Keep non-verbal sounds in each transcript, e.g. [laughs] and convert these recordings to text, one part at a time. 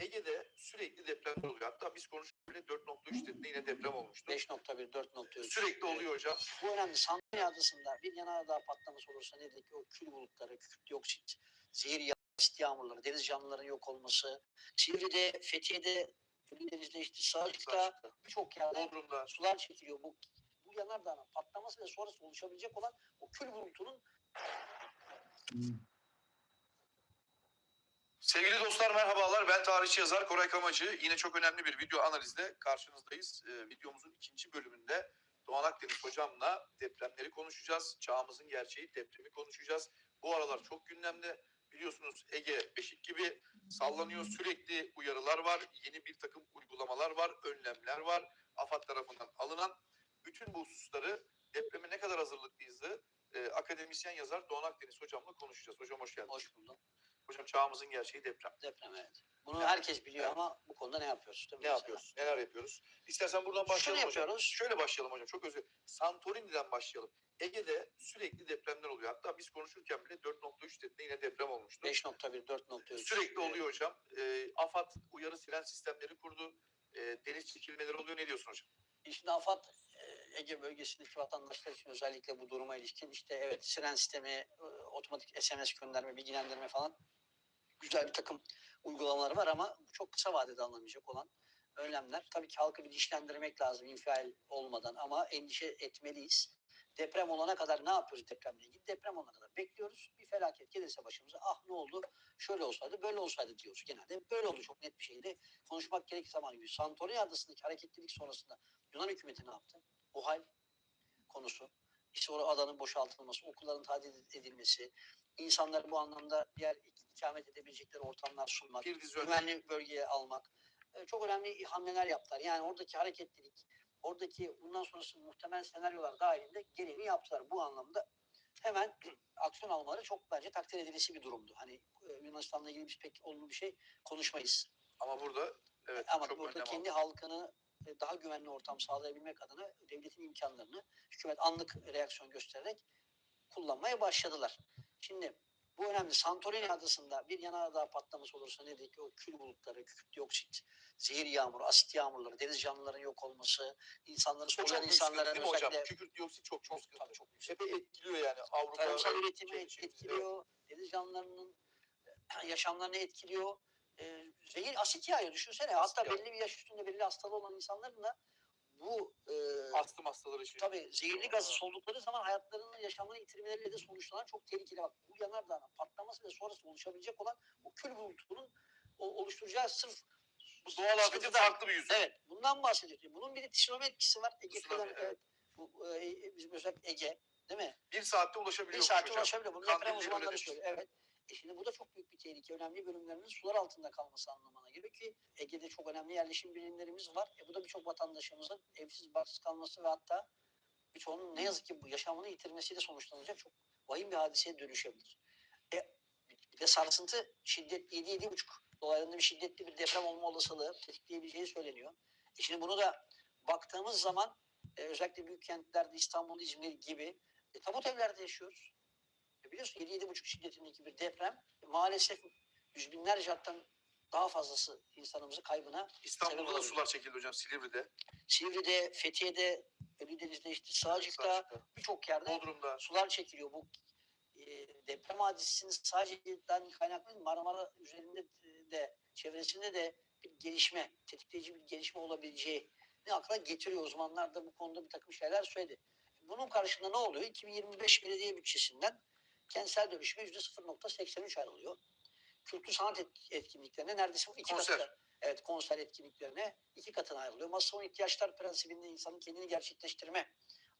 Ege'de sürekli depremler oluyor. Hatta biz konuştuk bile 4.3 dediğinde yine deprem olmuştu. 5.1, 4.3. Sürekli oluyor hocam. Bu önemli. Sandalye Adası'nda bir yanardağ patlaması olursa nedir ki o kül bulutları, kükürt dioksit, zehir yağ- asit yağmurları, deniz canlıların yok olması, Sivri'de, Fethiye'de, Ölüdeniz'de işte Sağcık'ta birçok yerde Bodrum'da. sular çekiliyor. Bu, bu yanardağın patlaması ve sonrası oluşabilecek olan o kül bulutunun Sevgili dostlar merhabalar. Ben tarihçi yazar Koray Kamacı. Yine çok önemli bir video analizde karşınızdayız. Ee, videomuzun ikinci bölümünde Doğan Akdeniz hocamla depremleri konuşacağız. Çağımızın gerçeği depremi konuşacağız. Bu aralar çok gündemde. Biliyorsunuz Ege Beşik gibi sallanıyor. Sürekli uyarılar var. Yeni bir takım uygulamalar var. Önlemler var. AFAD tarafından alınan. Bütün bu hususları depreme ne kadar hazırlıklıyızı e, akademisyen yazar Doğan Akdeniz hocamla konuşacağız. Hocam hoş geldiniz. hoş buldum. Hocam çağımızın gerçeği deprem. Deprem evet. Bunu herkes biliyor Evet. ama bu konuda ne yapıyoruz? değil mi Ne mesela? yapıyoruz? Neler yapıyoruz? İstersen buradan Şunu başlayalım hocam. yapıyoruz. Şöyle başlayalım hocam. Çok özür. Santorini'den başlayalım. Ege'de sürekli depremler oluyor. Hatta biz konuşurken bile 4.3 dediğinde yine deprem olmuştu. 5.1, 4.3. Sürekli oluyor hocam. Ee, AFAD uyarı siren sistemleri kurdu. Ee, deniz çekilmeleri oluyor. Ne diyorsun hocam? Şimdi AFAD e, Ege bölgesindeki vatandaşlar için özellikle bu duruma ilişkin işte evet siren sistemi, e, otomatik SMS gönderme, bilgilendirme falan güzel bir takım uygulamalar var ama çok kısa vadede alınamayacak olan önlemler. Tabii ki halkı bilinçlendirmek lazım infial olmadan ama endişe etmeliyiz. Deprem olana kadar ne yapıyoruz depremle ilgili? Deprem olana kadar bekliyoruz. Bir felaket gelirse başımıza ah ne oldu? Şöyle olsaydı böyle olsaydı diyoruz genelde. Böyle oldu çok net bir şeydi. Konuşmak gerekirse zaman gibi. Santorini adasındaki hareketlilik sonrasında Yunan hükümeti ne yaptı? O hal konusu. İşte o adanın boşaltılması, okulların tadil edilmesi, insanlara bu anlamda diğer ikamet edebilecekleri ortamlar sunmak, güvenli bölgeye almak. e, Çok önemli hamleler yaptılar. Yani oradaki hareketlilik, oradaki bundan sonrası muhtemel senaryolar dahilinde gereğini yaptılar. Bu anlamda hemen [clears throat] aksiyon almaları çok bence takdir edilisi bir durumdu. Hani e, Yunanistan'la ilgili biz pek olumlu bir şey konuşmayız. Ama burada evet Ama çok burada kendi aldı. halkını daha güvenli ortam sağlayabilmek adına devletin imkanlarını hükümet anlık reaksiyon göstererek kullanmaya başladılar. Şimdi bu önemli. Santorini adasında bir yanardağ patlaması olursa nedir ki o kül bulutları, kükürt dioksit, zehir yağmuru, asit yağmurları, deniz canlıların yok olması, insanların soğuyan insanların mi hocam? özellikle Kükürt dioksit çok çok sıkıntı. tabii çok yüksek. Epey etkiliyor yani Avrupa. Tarımsal üretimi şey- et- şey- etkiliyor, deniz canlılarının e, [clears throat] yaşamlarını etkiliyor. E, zehir asit yağıyor düşünsene. Asit Hatta yağ. belli bir yaş üstünde belli hastalığı olan insanların da bu e, Astım hastaları için. tabii zehirli gazı soldukları zaman hayatlarını yaşamını yitirmeleriyle de sonuçlanan çok tehlikeli. Bak bu yanardağın patlaması ve sonrası oluşabilecek olan o kül bulutunun o- oluşturacağı sırf Bu doğal afetin farklı bir yüzü. Evet, bundan bahsediyoruz. Bunun bir de tsunami etkisi var. Ege Tsunami, falan, evet. Bu, e, bizim özellikle Ege, değil mi? Bir saatte Bir ulaşabiliyor. saate ulaşabilir. Bunu deprem uzmanları söylüyor. Evet. E şimdi bu da çok büyük bir tehlike. Önemli bölümlerinin sular altında kalması anlamına geliyor ki Ege'de çok önemli yerleşim birimlerimiz var. E bu da birçok vatandaşımızın evsiz barksız kalması ve hatta birçoğunun ne yazık ki bu yaşamını yitirmesiyle sonuçlanacak çok vahim bir hadiseye dönüşebilir. E, bir de sarsıntı şiddet 7-7,5 dolaylarında bir şiddetli bir deprem olma olasılığı tetikleyebileceği söyleniyor. E şimdi bunu da baktığımız zaman e, özellikle büyük kentlerde İstanbul, İzmir gibi e, tabut evlerde yaşıyoruz. E biliyorsun 7-7,5 şiddetindeki bir deprem e, maalesef yüz binlerce hatta daha fazlası insanımızı kaybına İstanbul'da da sular çekildi hocam Silivri'de. Silivri'de, Fethiye'de, Ölüdeniz'de işte Sağcık'ta Sağcık'ta, birçok yerde Bodrum'da. sular çekiliyor. Bu e, deprem hadisesinin sadece kaynaklı Marmara üzerinde de çevresinde de bir gelişme, tetikleyici bir gelişme olabileceği ne akla getiriyor. Uzmanlar da bu konuda bir takım şeyler söyledi. Bunun karşılığında ne oluyor? 2025 belediye bütçesinden kentsel dönüşüme %0.83 ayrılıyor. Kültür sanat et- etkinliklerine neredeyse iki Konser. katı. Evet konser etkinliklerine iki katına ayrılıyor. Masum ihtiyaçlar prensibinde insanın kendini gerçekleştirme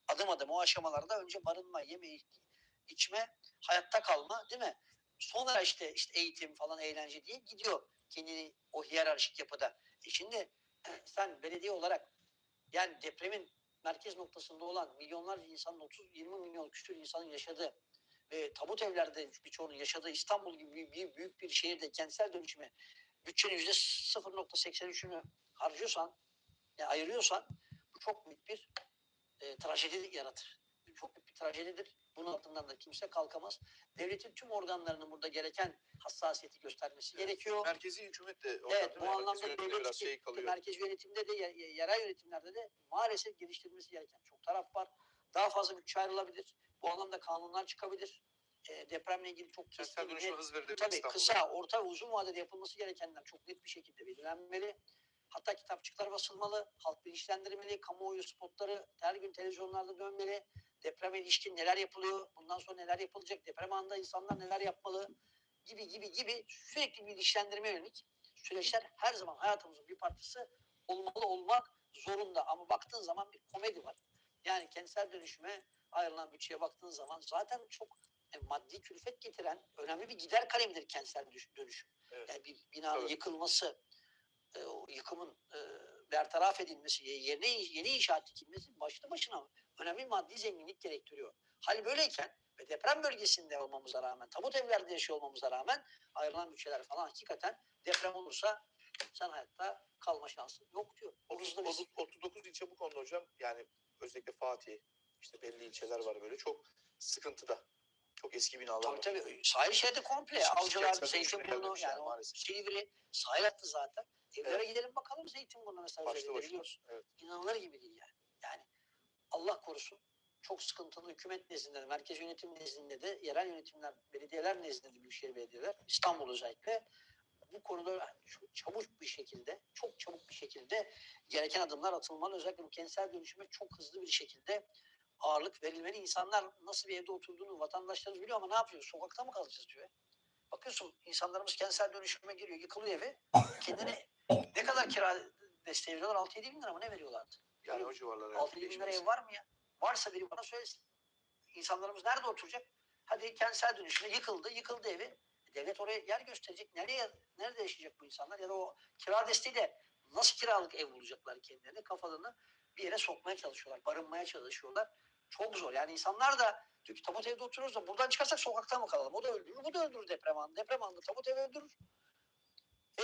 adım adım o aşamalarda önce barınma, yeme, içme, hayatta kalma değil mi? Sonra işte işte eğitim falan eğlence diye gidiyor kendini o hiyerarşik yapıda. E şimdi sen belediye olarak yani depremin merkez noktasında olan milyonlarca insanın 30-20 milyon küsur insanın yaşadığı ve tabut evlerde birçoğunun yaşadığı İstanbul gibi bir, bir büyük bir şehirde kentsel dönüşüme bütçenin yüzde 0.83'ünü harcıyorsan, yani ayırıyorsan bu çok büyük bir e, trajedi yaratır. çok büyük bir trajedidir. Bunun altından da kimse kalkamaz. Devletin tüm organlarının burada gereken hassasiyeti göstermesi Evet. gerekiyor. Merkezi hükümet de Evet bu anlamda devlet şey kalıyor. merkezi yönetimde de ye- ye- yerel yönetimlerde de maalesef geliştirilmesi gereken çok taraf var. Daha fazla bütçe ayrılabilir. Bu anlamda kanunlar çıkabilir. E, depremle ilgili çok keskin, verilebilir tabii kısa, orta ve uzun vadede yapılması gerekenler çok net bir şekilde belirlenmeli. Hatta kitapçıklar basılmalı, halk bilinçlendirmeli, kamuoyu spotları her gün televizyonlarda dönmeli. Depreme ilişkin neler yapılıyor, bundan sonra neler yapılacak, deprem anında insanlar neler yapmalı gibi gibi gibi sürekli bilinçlendirme yönelik süreçler her zaman hayatımızın bir parçası olmalı olmak zorunda. Ama baktığın zaman bir komedi var. Yani kentsel dönüşüme ayrılan bütçeye baktığın zaman zaten çok e, maddi külfet getiren önemli bir gider kalemidir kentsel dönüşüm. Evet. Yani bir binanın Tabii. yıkılması, e, o yıkımın e, bertaraf edilmesi, ye- yerine yeni inşaat dikilmesi başlı başına önemli maddi zenginlik gerektiriyor. Hal böyleyken ve deprem bölgesinde olmamıza rağmen, tabut evlerde yaşıyor olmamıza rağmen ayrılan bütçeler falan hakikaten deprem olursa sen hayatta kalma şansın yok diyor. O 30, hızlı bir 30, 39 ilçe bu konuda hocam yani özellikle Fatih işte belli ilçeler var böyle çok sıkıntıda. Çok eski binalar Tabii var. tabii. Sahil şeridi komple. Avcılar, Zeytinburnu yani o. Silivri sahil hattı zaten. Evlere Evet. gidelim bakalım Zeytinburnu mesela özellikle başına. biliyorsun. Evet. İnanılır gibi değil yani. Yani Allah korusun çok sıkıntılı hükümet nezdinde de, merkez yönetim nezdinde de, yerel yönetimler, belediyeler nezdinde de, büyükşehir belediyeler, İstanbul özellikle bu konuda çok çabuk bir şekilde, çok çabuk bir şekilde gereken adımlar atılmalı. Özellikle bu kentsel dönüşüme çok hızlı bir şekilde ağırlık verilmeli. İnsanlar nasıl bir evde oturduğunu vatandaşlarımız biliyor ama ne yapıyor? Sokakta mı kalacağız diyor. Bakıyorsun insanlarımız kentsel dönüşüme giriyor, yıkılıyor evi. Kendine [laughs] ne kadar kira desteği veriyorlar? 6-7 bin lira mı ne veriyorlardı? Yani o civarlara. 6 bin lira ev var mı ya? Varsa biri bana söylesin. İnsanlarımız nerede oturacak? Hadi kentsel dönüşümde yıkıldı, yıkıldı evi. Devlet oraya yer gösterecek. Nereye, nerede yaşayacak bu insanlar? Ya da o kira desteği de nasıl kiralık ev bulacaklar kendilerine? Kafalarını bir yere sokmaya çalışıyorlar, barınmaya çalışıyorlar. Çok zor. Yani insanlar da diyor ki tabut evde oturuyoruz da buradan çıkarsak sokakta mı kalalım? O da öldürür, bu da öldürür deprem anında. Deprem anında tabut evi öldürür. E,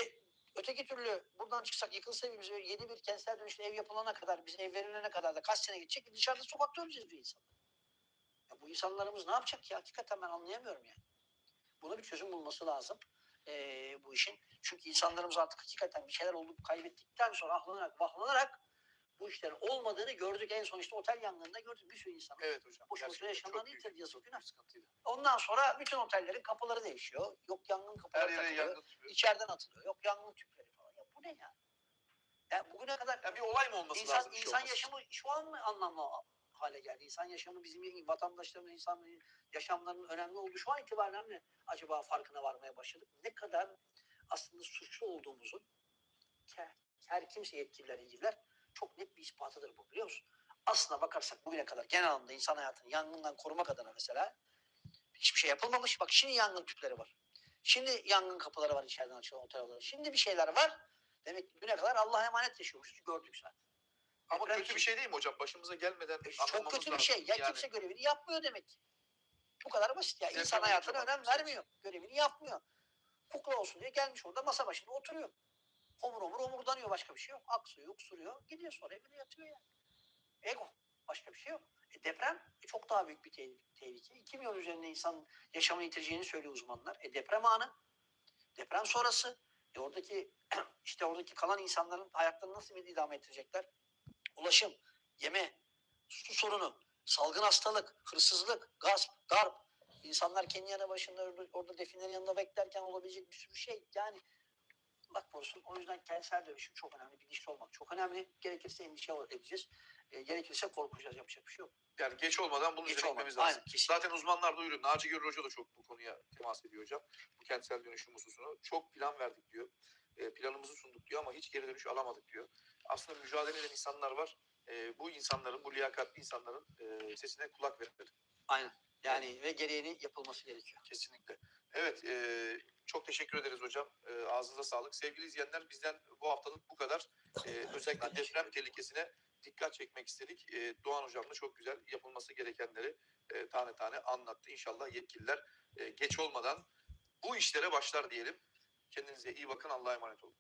öteki türlü buradan çıksak yıkılsa evimiz yeni bir kentsel dönüşüm ev yapılana kadar, bize ev verilene kadar da kaç sene geçecek? Dışarıda sokakta öleceğiz bir insanlar. Ya bu insanlarımız ne yapacak ya? Hakikaten ben anlayamıyorum yani. Buna bir çözüm bulması lazım ee, bu işin. Çünkü insanlarımız artık hakikaten bir şeyler olup kaybettikten sonra ahlanarak, vahlanarak bu işlerin olmadığını gördük. En son işte otel yangınında gördük bir sürü insan. Evet hocam. Boşu boşuna yaşamlarını yitirdi, yazık günah. sıkıntıydı. Ondan sonra bütün otellerin kapıları değişiyor. Yok yangın Her kapıları yere takılıyor. yangın tüpü. İçeriden atılıyor. Yok yangın tüpleri falan. Ya bu ne ya? Ya bugüne kadar Ya bir olay mı olması İnsan, lazım? şey insan için? yaşamı şu an mı anlamlı hale geldi? İnsan yaşamı bizim vatandaşlarımız, insanların yaşamlarının önemli olduğu şu an itibaren mi acaba farkına varmaya başladık? Ne kadar aslında suçlu olduğumuzun her kimse yetkililer, ilgililer çok net bir ispatıdır bu biliyor musun? Aslına bakarsak bugüne kadar genel anlamda insan hayatını yangından korumak adına mesela hiçbir şey yapılmamış. Bak şimdi yangın tüpleri var. Şimdi yangın kapıları var içeriden açılan otel odaları. Şimdi bir şeyler var. Demek ki düne kadar Allah'a emanet yaşıyormuşuz. Gördük zaten. Ama kötü bir şey değil mi hocam? Başımıza gelmeden E, Çok kötü bir şey. Ya Yani kimse görevini yapmıyor demek. Bu kadar basit ya. İnsan olunca hayatına önem güzel. vermiyor. Görevini yapmıyor. Kukla olsun diye gelmiş orada masa başında oturuyor. Omur omur omurdanıyor başka bir şey yok. Aksıyor, öksürüyor. Gidiyor sonra evine yatıyor yani. Ego. Başka bir şey yok. E, deprem e, çok daha büyük bir te- tehlike. 2 milyon üzerinde insan yaşamını yitireceğini söylüyor uzmanlar. E, deprem anı. Deprem sonrası. E, oradaki [clears throat] işte oradaki kalan insanların hayatlarını nasıl bir idame ettirecekler? Ulaşım, yeme, su sorunu, salgın hastalık, hırsızlık, gasp, darp. İnsanlar kendi yanı başında orada, orada definlerin yanında beklerken olabilecek bir sürü şey. Yani Allah korusun. O yüzden kentsel dönüşüm çok önemli. Bilinçli olmak çok önemli. Gerekirse endişe edeceğiz. E, gerekirse korkacağız. Yapacak bir şey yok. yani geç olmadan bunu gitmemiz lazım. Aynen kesin. Zaten uzmanlar da uyuruyor. Naci Görür Hoca da çok bu konuya temas ediyor hocam. Bu kentsel dönüşüm hususunu. Çok plan verdik diyor. E, planımızı sunduk diyor ama hiç geri dönüş alamadık diyor. Aslında mücadele eden insanlar var. E, bu insanların, bu liyakatli insanların e, sesine kulak verilir. Aynen. Yani ve gereğini yapılması gerekiyor. Kesinlikle. Evet, e, çok teşekkür ederiz hocam. E, ağzınıza sağlık. Sevgili izleyenler bizden bu haftalık bu kadar. E, özellikle deprem tehlikesine dikkat çekmek istedik. E, Doğan hocam da çok güzel yapılması gerekenleri e, tane tane anlattı. İnşallah yetkililer e, geç olmadan bu işlere başlar diyelim. Kendinize iyi bakın. Allah'a emanet olun.